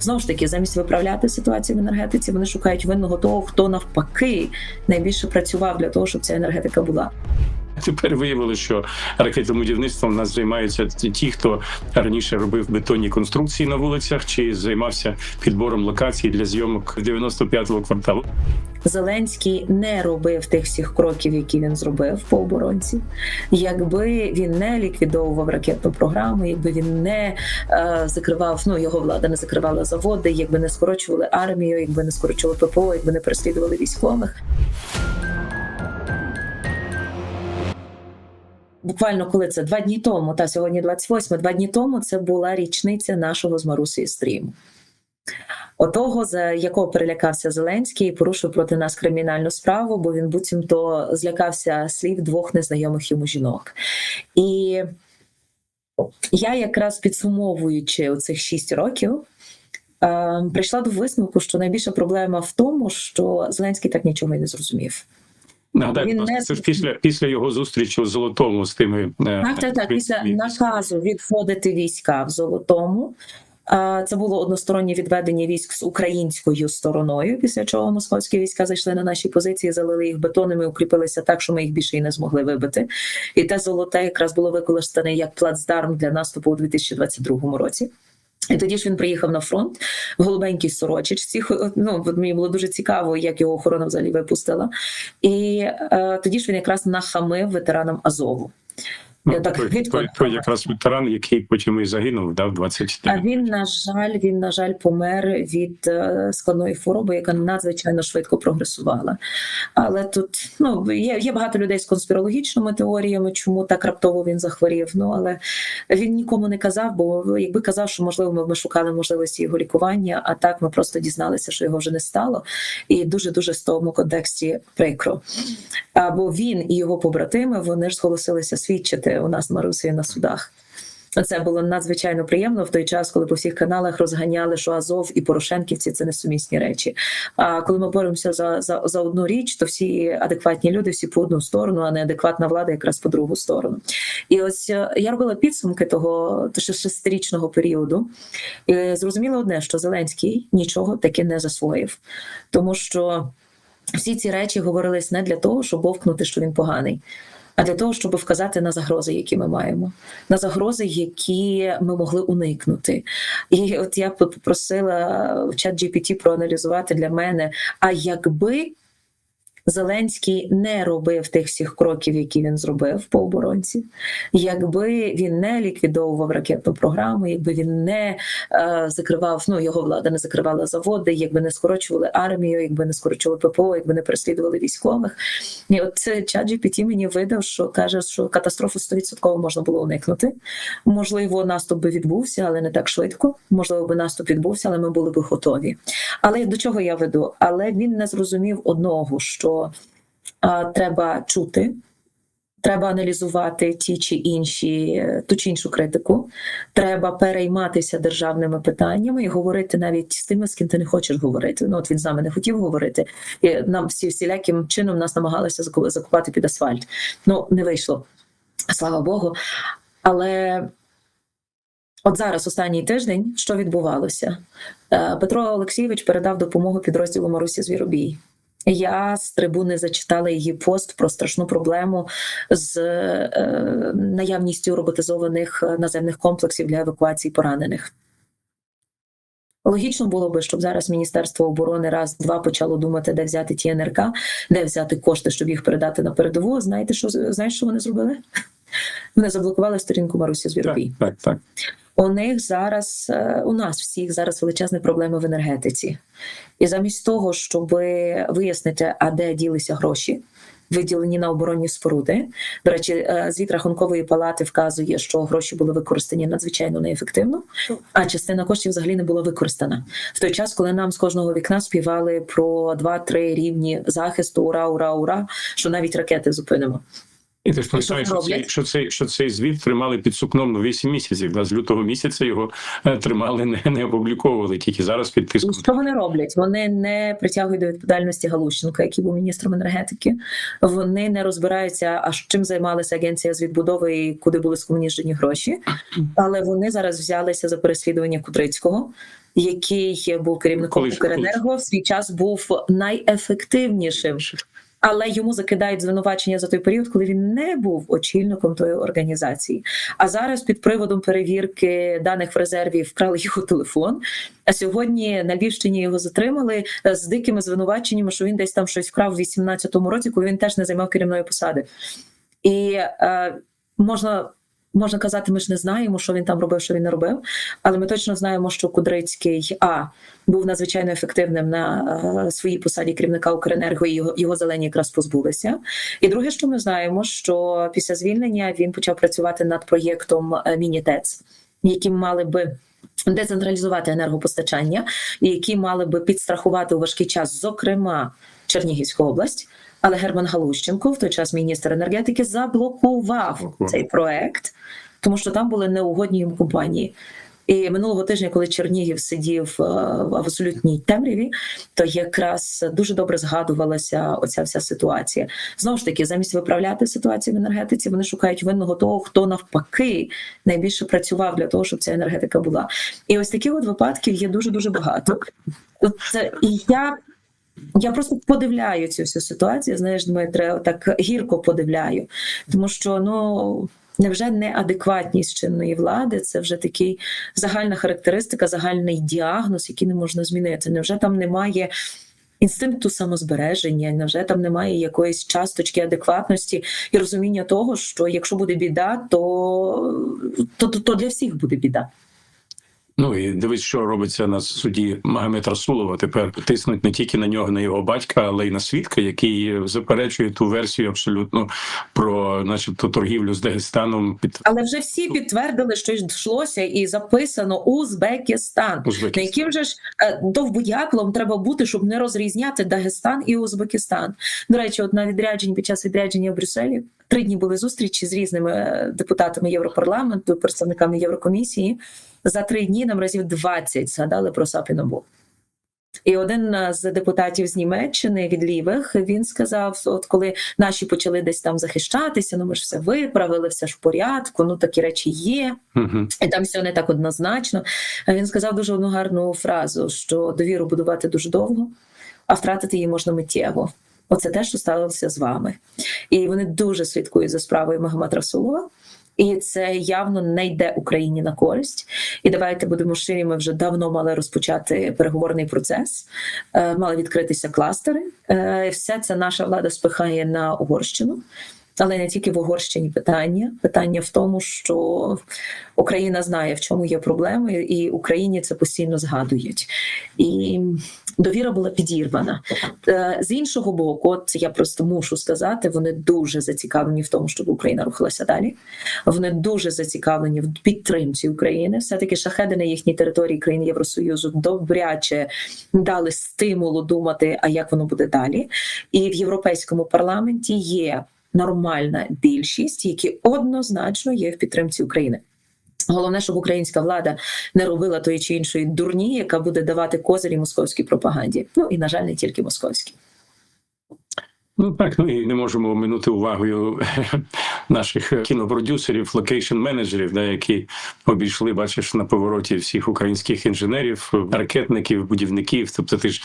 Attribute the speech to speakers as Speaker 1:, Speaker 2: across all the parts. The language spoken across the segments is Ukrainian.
Speaker 1: Знову ж таки, замість виправляти ситуацію в енергетиці, вони шукають винного того, хто навпаки найбільше працював для того, щоб ця енергетика була.
Speaker 2: Тепер виявилося, що ракетомудівництвом в нас займаються ті, хто раніше робив бетонні конструкції на вулицях, чи займався підбором локацій для зйомок 95-го кварталу.
Speaker 1: Зеленський не робив тих всіх кроків, які він зробив по оборонці. Якби він не ліквідовував ракетну програму, якби він не е, закривав, ну його влада не закривала заводи, якби не скорочували армію, якби не скорочували ППО, якби не переслідували військових. Буквально коли це два дні тому, та сьогодні 28, два дні тому це була річниця нашого з Марусею стріму. Отого, за якого перелякався Зеленський, і порушив проти нас кримінальну справу, бо він буцімто злякався слів двох незнайомих йому жінок. І я, якраз підсумовуючи оцих шість років, е, прийшла до висновку, що найбільша проблема в тому, що Зеленський так нічого і не зрозумів.
Speaker 2: Нагадаю,
Speaker 1: Він не-
Speaker 2: це ж після після його зустрічі у золотому з тими е,
Speaker 1: Так, так, так. Після наказу відводити війська в золотому. Це було одностороннє відведення військ з українською стороною, після чого московські війська зайшли на наші позиції, залили їх бетоном і укріпилися так, що ми їх більше і не змогли вибити. І те золоте якраз було використане як плацдарм для наступу у 2022 році. І тоді ж він приїхав на фронт в голубенькій сорочечці. Ну мені було дуже цікаво, як його охорона взагалі випустила. І е, тоді ж він якраз нахамив ветеранам Азову.
Speaker 2: Ну,
Speaker 1: Я так
Speaker 2: той,
Speaker 1: гидко
Speaker 2: той, той якраз ветеран, який потім і загинув, да, в 24
Speaker 1: А він, на жаль, він на жаль помер від е, складної хвороби, яка надзвичайно швидко прогресувала. Але тут ну є, є багато людей з конспірологічними теоріями, чому так раптово він захворів. Ну але він нікому не казав, бо якби казав, що можливо ми, ми шукали можливості його лікування, а так ми просто дізналися, що його вже не стало, і дуже дуже в тому контексті прикро. Або він і його побратими вони ж зголосилися свідчити у нас на Марусі на судах. Це було надзвичайно приємно в той час, коли по всіх каналах розганяли, що Азов і Порошенківці це несумісні речі. А коли ми боремося за, за, за одну річ, то всі адекватні люди всі по одну сторону, а неадекватна влада якраз по другу сторону. І ось е, я робила підсумки того шестирічного періоду. І зрозуміло одне, що Зеленський нічого таки не засвоїв, тому що всі ці речі говорились не для того, щоб вовкнути, що він поганий. А для того, щоб вказати на загрози, які ми маємо, на загрози, які ми могли уникнути. І от я б попросила чат GPT проаналізувати для мене. А якби Зеленський не робив тих всіх кроків, які він зробив по оборонці, якби він не ліквідовував ракетну програму, якби він не е, закривав, ну його влада не закривала заводи, якби не скорочували армію, якби не скорочували ППО, якби не переслідували військових. І от чат GPT мені видав, що каже, що катастрофу 100% можна було уникнути. Можливо, наступ би відбувся, але не так швидко. Можливо, би наступ відбувся, але ми були б готові. Але до чого я веду? Але він не зрозумів одного, що треба чути. Треба аналізувати ті чи інші ту чи іншу критику. Треба перейматися державними питаннями і говорити навіть з тими, з ким ти не хочеш говорити. Ну от він з нами не хотів говорити. І нам всі всіляким чином нас намагалися заку- закупати під асфальт. Ну не вийшло, слава Богу. Але от зараз, останній тиждень, що відбувалося? Е, Петро Олексійович передав допомогу підрозділу Марусі Звіробій. Я з трибуни зачитала її пост про страшну проблему з е, наявністю роботизованих наземних комплексів для евакуації поранених. Логічно було би, щоб зараз Міністерство оборони раз-два почало думати, де взяти ті НРК, де взяти кошти, щоб їх передати на передову. Знаєте, що знаєш, що вони зробили? Вони заблокували сторінку Марусі
Speaker 2: Так,
Speaker 1: Звіробій.
Speaker 2: так, так.
Speaker 1: У них зараз е, у нас всіх зараз величезні проблеми в енергетиці, і замість того, щоб вияснити, а де ділися гроші. Виділені на оборонні споруди. До речі, е, звіт рахункової палати вказує, що гроші були використані надзвичайно неефективно, а частина коштів взагалі не була використана в той час, коли нам з кожного вікна співали про 2-3 рівні захисту. Ура, ура, ура! Що навіть ракети зупинимо.
Speaker 2: І ти ж пам'ятаєш, що цей, що, цей, що цей звіт тримали під сукном ну, 8 місяців. Да? З лютого місяця його е, тримали, не, не опубліковували, тільки зараз під
Speaker 1: І що вони роблять? Вони не притягують до відповідальності Галущенка, який був міністром енергетики. Вони не розбираються, а чим займалася агенція з відбудови і куди були скомуніжені гроші. Але вони зараз взялися за переслідування Кудрицького, який був керівником Укренерго. В свій час був найефективнішим. Але йому закидають звинувачення за той період, коли він не був очільником тої організації. А зараз під приводом перевірки даних в резерві вкрали його телефон. А сьогодні на Львівщині його затримали е, з дикими звинуваченнями, що він десь там щось вкрав у 18-му році, коли він теж не займав керівної посади. І е, можна. Можна казати, ми ж не знаємо, що він там робив, що він не робив, але ми точно знаємо, що Кудрицький а був надзвичайно ефективним на е, своїй посаді керівника Укренерго, і його, його зелені якраз позбулися. І друге, що ми знаємо, що після звільнення він почав працювати над проєктом е, Мінітец, яким мали би. Децентралізувати енергопостачання, які мали би підстрахувати у важкий час, зокрема Чернігівську область. Але Герман Галущенко, в той час міністр енергетики, заблокував
Speaker 2: Заблокував.
Speaker 1: цей проект, тому що там були неугодні йому компанії. І минулого тижня, коли Чернігів сидів е, в абсолютній темряві, то якраз дуже добре згадувалася оця вся ситуація. Знову ж таки, замість виправляти ситуацію в енергетиці, вони шукають винного того, хто навпаки найбільше працював для того, щоб ця енергетика була. І ось таких от випадків є дуже дуже багато. Це і я. Я просто подивляю цю всю ситуацію. Знаєш, Дмитре, так гірко подивляю, тому що ну невже неадекватність чинної влади це вже такий загальна характеристика, загальний діагноз, який не можна змінити. Невже там немає інстинкту самозбереження? Невже там немає якоїсь часточки адекватності і розуміння того, що якщо буде біда, то, то, то, то для всіх буде біда.
Speaker 2: Ну і дивись, що робиться на суді Магомед Расулова. Тепер тиснуть не тільки на нього, на його батька, але й на свідка, який заперечує ту версію абсолютно про, начебто, торгівлю з Дагестаном під
Speaker 1: Але вже всі підтвердили, що йшлося і записано Узбекистан. На
Speaker 2: Узбекистан.
Speaker 1: яким же ж е, довбодяклом треба бути, щоб не розрізняти Дагестан і Узбекистан? До речі, от на відрядженні під час відрядження в Брюсселі три дні були зустрічі з різними е, депутатами Європарламенту, представниками Єврокомісії. За три дні нам разів 20 згадали про САП і один е, з депутатів з Німеччини від лівих він сказав: от коли наші почали десь там захищатися, ну ми ж все виправили, все ж в порядку. Ну такі речі є. І там все не так однозначно. Він сказав дуже одну гарну фразу: що довіру будувати дуже довго, а втратити її можна миттєво. Оце те, що сталося з вами. І вони дуже слідкують за справою Магомед Расулова. І це явно не йде Україні на користь. І давайте будемо щирі. Ми вже давно мали розпочати переговорний процес, е, мали відкритися кластери. Е, Все це наша влада спихає на Угорщину. Але не тільки в Угорщині питання. Питання в тому, що Україна знає, в чому є проблеми, і Україні це постійно згадують. І довіра була підірвана. Е, З іншого боку, от я просто мушу сказати, вони дуже зацікавлені в тому, щоб Україна рухалася далі. Вони дуже зацікавлені в підтримці України. Все таки шахеди на їхній території країн Євросоюзу добряче дали стимулу думати, а як воно буде далі. І в європейському парламенті є нормальна більшість, які однозначно є в підтримці України. Головне, щоб українська влада не робила тої чи іншої дурні, яка буде давати козирі московській пропаганді. Ну і на жаль, не тільки московській.
Speaker 2: Ну так, ну і не можемо минути увагою наших кінопродюсерів, локейшн-менеджерів, да, які обійшли, бачиш, на повороті всіх українських інженерів, ракетників, будівників. Тобто, ти ж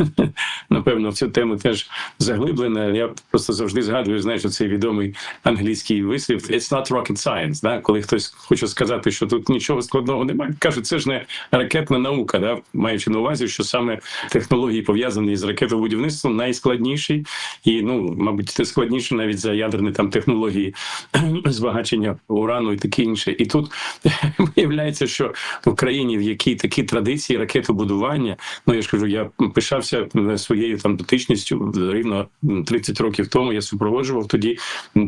Speaker 2: напевно в цю тему теж заглиблена. Я просто завжди згадую, знаєш, цей відомий англійський вислів «It's not rocket science», да? коли хтось хоче сказати, що тут нічого складного немає, кажуть, це ж не ракетна наука, да? маючи на увазі, що саме технології пов'язані з ракетобудівництвом найскладніші. І ну, мабуть, це складніше навіть за ядерні там технології технології збагачення урану і таке інше. І тут виявляється, що в країні, в якій такі традиції ракетобудування, ну я ж кажу, я пишався своєю там дотичністю рівно 30 років тому. Я супроводжував тоді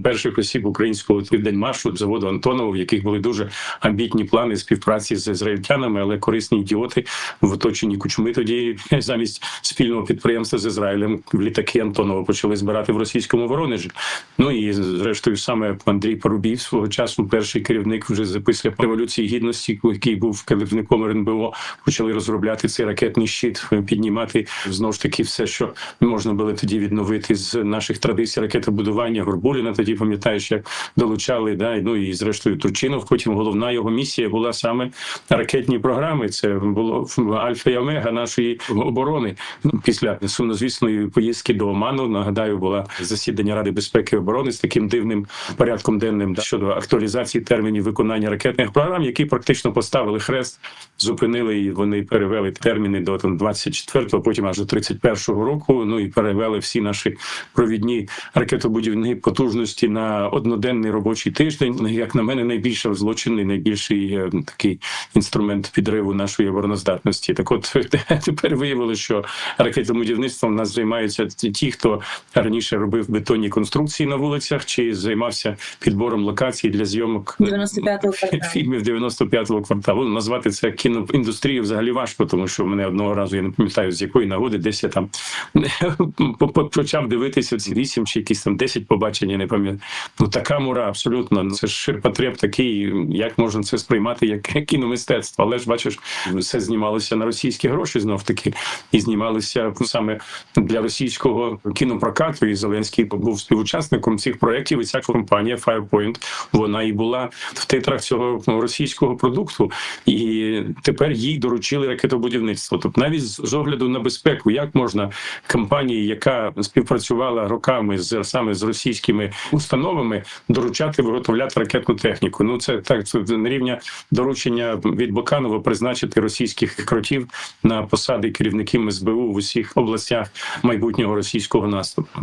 Speaker 2: перших осіб українського південмашу заводу Антонова, в яких були дуже амбітні плани співпраці з ізраїльтянами, але корисні ідіоти в оточенні кучми тоді замість спільного підприємства з Ізраїлем літаки Антонова почали збирати в російському Воронежі. Ну і зрештою саме Андрій Порубій свого часу, перший керівник вже після революції гідності, який був керівником РНБО, почали розробляти цей ракетний щит, піднімати знову ж таки все, що можна було тоді відновити з наших традицій ракетобудування. Горбуліна тоді пам'ятаєш, як долучали, да ну і зрештою Турчинов. Потім головна його місія була саме ракетні програми. Це було альфа і омега нашої оборони. Після сумнозвісної поїздки до Оману, нагадаю, була засідання Ради безпеки і оборони з таким дивним порядком денним да, щодо актуалізації термінів виконання ракетних програм, які практично поставили хрест, зупинили і вони перевели терміни до там 24-го, потім аж до 31-го року. Ну і перевели всі наші провідні ракетобудівні потужності на одноденний робочий тиждень. Ну, Як на мене, найбільше злочинний, найбільший е, такий інструмент підриву нашої обороноздатності. Так, от тепер виявили, що ракетобудівництвом нас займаються ті, хто раніше робив бетонні конструкції на вулицях, чи займався підбором локацій для зйомок
Speaker 1: 95-го кварталу.
Speaker 2: фільмів 95-го кварталу. Ну, Назвати це кіноіндустрією взагалі важко, тому що мене одного разу я не пам'ятаю з якої нагоди, десь я там по- по- почав дивитися ці вісім чи якісь там 10 побачення. Не пам'ятаю. Ну така мура, абсолютно. Ну, Це ж ширпотреб такий. Як можна це сприймати як кіномистецтво? Але ж бачиш, все знімалося на російські гроші знов таки, і знімалися саме для російського кінопрокату. І Зеленський був співучасником цих проєктів. І ця компанія Firepoint, вона і була в титрах цього російського продукту, і тепер їй доручили ракетобудівництво. Тобто, навіть з огляду на безпеку, як можна компанії, яка співпрацювала роками з саме з російськими установами, доручати виготовляти ракетну техніку. Ну це так це на рівня доручення від Боканова призначити російських кротів на посади керівників СБУ в усіх областях майбутнього російського наступу.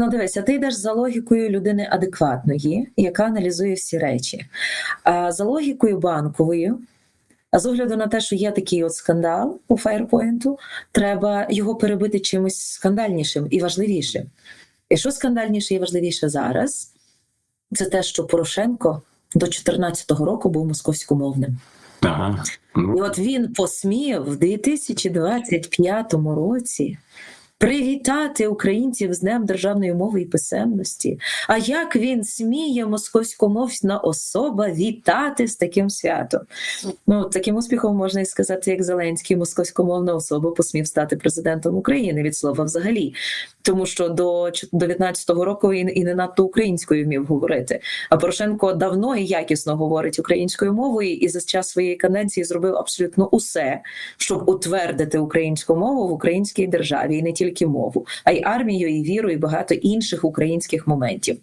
Speaker 1: Ну, дивися, ти йдеш за логікою людини адекватної, яка аналізує всі речі. А за логікою банковою, а з огляду на те, що є такий от скандал у Фаєрпойнту, треба його перебити чимось скандальнішим і важливішим. І що скандальніше і важливіше зараз, це те, що Порошенко до 2014 року був московськомовним.
Speaker 2: Ага. Ну,
Speaker 1: І от він посмів в 2025 році привітати українців з Днем державної мови і писемності. А як він сміє московськомовна особа вітати з таким святом? Ну, таким успіхом можна і сказати, як Зеленський, московськомовна особа посмів стати президентом України від слова взагалі. Тому що до 19 року він і не надто українською вмів говорити. А Порошенко давно і якісно говорить українською мовою, і за час своєї каденції зробив абсолютно усе, щоб утвердити українську мову в українській державі, і не тільки мову, а й армію, і віру, і багато інших українських моментів.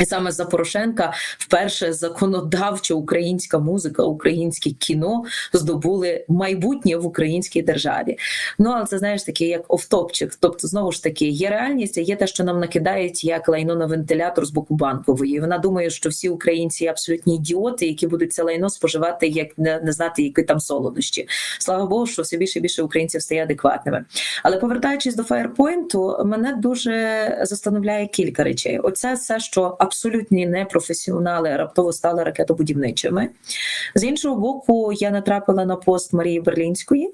Speaker 1: І саме за Порошенка вперше законодавчо українська музика, українське кіно здобули майбутнє в українській державі. Ну але це знаєш таке, як офтопчик. Тобто, знову ж таки, є реальність, а є те, що нам накидають як лайно на вентилятор з боку банкової. Вона думає, що всі українці абсолютні ідіоти, які будуть це лайно споживати, як не, не знати, які там солодощі. Слава Богу, що все більше і більше українців стає адекватними. Але повертаючись до Фаєрпойнту, мене дуже застановляє кілька речей. Оце все, що абсолютні непрофесіонали раптово стали ракетобудівничими. З іншого боку, я натрапила на пост Марії Берлінської.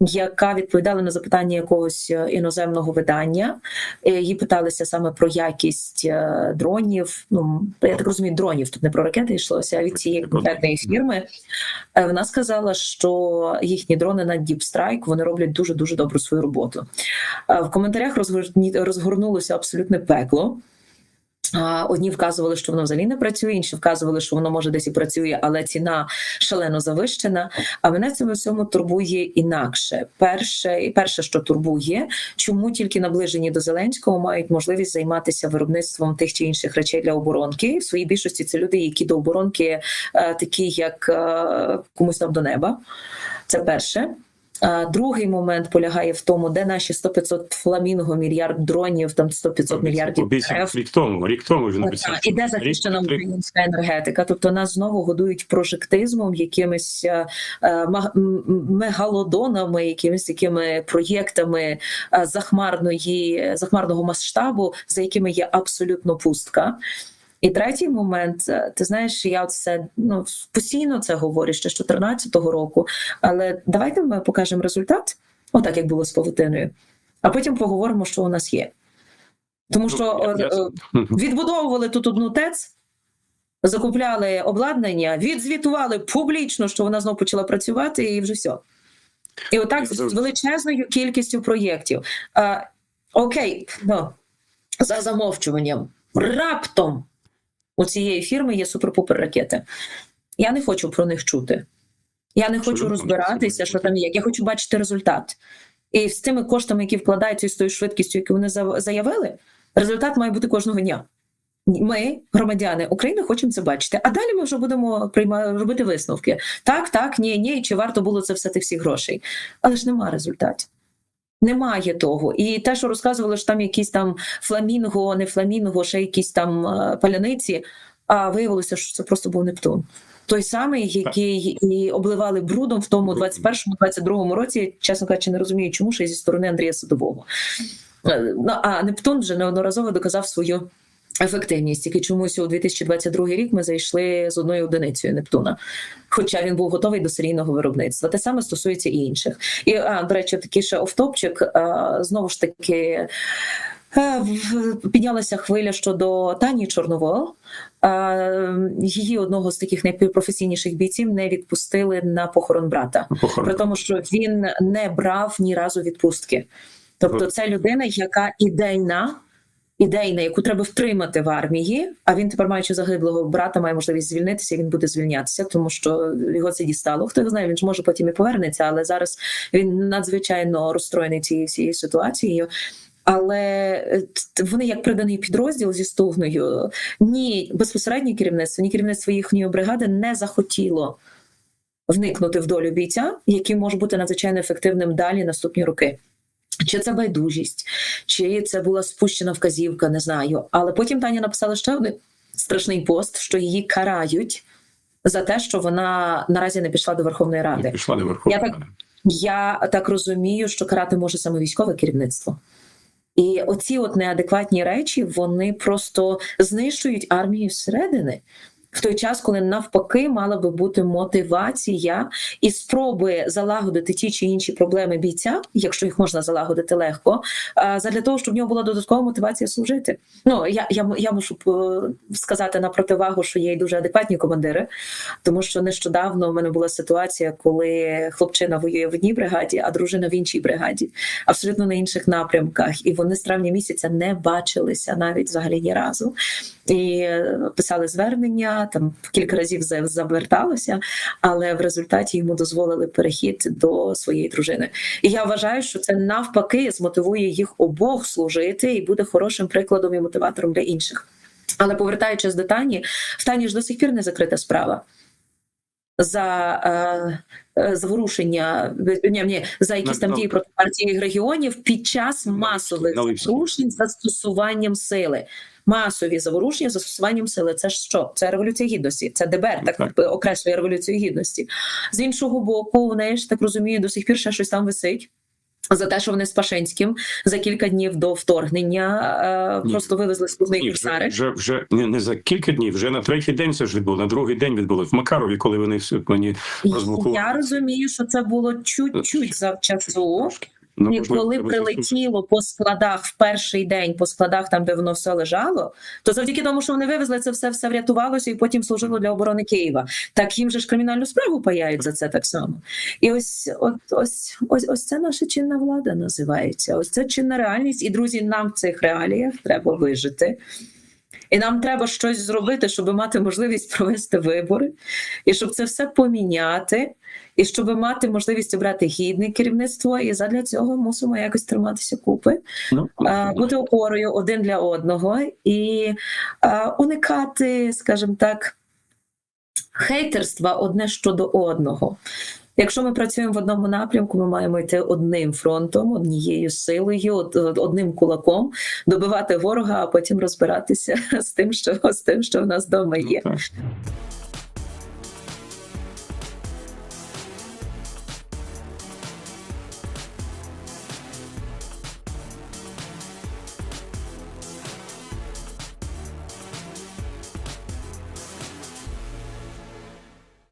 Speaker 1: Яка відповідала на запитання якогось е, іноземного видання, Е, її питалися саме про якість е, дронів. Ну я так розумію, дронів тут не про ракети йшлося, а від цієї конкретної фірми. Вона сказала, що їхні дрони на Deep Strike, вони роблять дуже дуже добру свою роботу. В коментарях розгорнулося абсолютне пекло. Одні вказували, що воно взагалі не працює, інші вказували, що воно може десь і працює, але ціна шалено завищена. А мене цьому всьому турбує інакше. Перше, перше, що турбує, чому тільки наближені до Зеленського мають можливість займатися виробництвом тих чи інших речей для оборонки. В своїй більшості це люди, які до оборонки е, такі, як е, комусь там до неба. Це перше. А другий момент полягає в тому, де наші 100-500 фламінго, мільярд дронів, там 100-500 мільярдів
Speaker 2: Обіцяв рік тому. Рік тому він обіцяв.
Speaker 1: Так, іде захищена українська енергетика. Тобто нас знову годують прожектизмом, якимись е, е, мегалодонами, якимись такими проєктами е, захмарної захмарного масштабу, за якими є абсолютно пустка. І третій момент, е, ти знаєш, я це ну постійно це говорю ще з 2014 року. Але давайте ми покажемо результат, отак як було з павутиною, а потім поговоримо, що у нас є. Тому що
Speaker 2: Ну, я-
Speaker 1: е, е, відбудовували тут одну ТЕЦ, закупляли обладнання, відзвітували публічно, що вона знову почала працювати, і вже все. І отак з величезною кількістю проєктів. А, окей, ну, за замовчуванням. Раптом у цієї фірми є супер-пупер ракети. Я не хочу про них чути. Я не хочу розбиратися, що там є. Я хочу бачити результат. І з тими коштами, які вкладаються, і з тою швидкістю, яку вони заявили, результат має бути кожного дня. Ми, громадяни України, хочемо це бачити. А далі ми вже будемо прийма... робити висновки. Так, так, ні, ні, чи варто було це все тих всіх грошей. Але ж нема результатів. Немає того. І те, що розказували, що там якісь там фламінго, не фламінго, ще якісь там е, паляниці, а виявилося, що це просто був Нептун. Той самий, який і обливали брудом в тому
Speaker 2: Брудом.
Speaker 1: 21-22 році, чесно кажучи, не розумію, чому ще зі сторони Андрія Садового. Е, Ну, а Нептун вже неодноразово доказав свою ефективність. Тільки чомусь у 2022 рік ми зайшли з одною одиницею Нептуна, хоча він був готовий до серійного виробництва. Те саме стосується і інших. І а, до речі, такий ще офтопчик. А, знову ж таки. е, Піднялася хвиля щодо Тані Чорновол. Її одного з таких найпрофесійніших бійців не відпустили на похорон брата
Speaker 2: Похорон.
Speaker 1: при тому, що він не брав ні разу відпустки. Тобто, це людина, яка ідейна, ідейна, яку треба втримати в армії. А він тепер, маючи загиблого брата, має можливість звільнитися. Він буде звільнятися, тому що його це дістало. Хто його знає, він ж може потім і повернеться, але зараз він надзвичайно розстроєний цією всією ситуацією. Але е, вони як приданий підрозділ зі стогною, ні безпосереднє керівництво, ні керівництво їхньої бригади не захотіло вникнути в долю бійця, який може бути надзвичайно ефективним далі наступні роки. Чи це байдужість, чи це була спущена вказівка, не знаю. Але потім Таня написала ще один страшний пост, що її карають за те, що вона наразі не пішла до Верховної Ради.
Speaker 2: Не Пішла до Верховної
Speaker 1: Я так-
Speaker 2: Ради.
Speaker 1: Я так розумію, що карати може саме військове керівництво. І оці от неадекватні речі вони просто знищують армію зсередини. В той час, коли навпаки мала би бути мотивація і спроби залагодити ті чи інші проблеми бійця, якщо їх можна залагодити легко, задля того, щоб в нього була додаткова мотивація служити. Ну я, я, я мушу е, сказати на противагу, що є й дуже адекватні командири, тому що нещодавно в мене була ситуація, коли хлопчина воює в одній бригаді, а дружина в іншій бригаді, абсолютно на інших напрямках, і вони з травня місяця не бачилися навіть взагалі ні разу. І е, писали звернення, там кілька разів за- заверталося, але в результаті йому дозволили перехід до своєї дружини. І я вважаю, що це навпаки змотивує їх обох служити і буде хорошим прикладом і мотиватором для інших. Але повертаючись до Тані, в Тані ж до сих пір не закрита справа. За е, е, заворушення ні, ні, за якісь там дії проти партії регіонів під час масових заворушень застосуванням сили. Масові заворушення застосуванням сили. Це ж що? Це революція гідності. Це ДБР так,
Speaker 2: Так.
Speaker 1: окреслює революцію гідності. З іншого боку, в неї ж так розумію, до сих пір ще щось там висить. За те, що вони з Пашинським за кілька днів до вторгнення е,
Speaker 2: Ні.
Speaker 1: просто вивезли
Speaker 2: Ні, вже, вже, вже не, не за кілька днів, вже на третій день це ж відбуло, на другий день відбули в Макарові, коли вони всі мені розблокували.
Speaker 1: Я розумію, що це було чуть-чуть завчасу.
Speaker 2: Ну,
Speaker 1: І коли прилетіло по складах в перший день, по складах, там де воно все лежало, то завдяки тому, що вони вивезли це все, все врятувалося і потім служило для оборони Києва. Так їм же ж кримінальну справу паяють за це так само. І ось, от ось, ось, ось це наша чинна влада називається. Ось це чинна реальність. І друзі, нам в цих реаліях треба вижити. І нам треба щось зробити, щоб мати можливість провести вибори, і щоб це все поміняти, і щоб мати можливість обрати гідне керівництво. І задля цього мусимо якось триматися купи,
Speaker 2: Ну,
Speaker 1: бути опорою один для одного і уникати, скажімо так, хейтерства одне щодо одного. Якщо ми працюємо в одному напрямку, ми маємо йти одним фронтом, однією силою, од- одним кулаком, добивати ворога, а потім розбиратися з тим, що з тим, що в нас вдома є.
Speaker 2: Ну, так.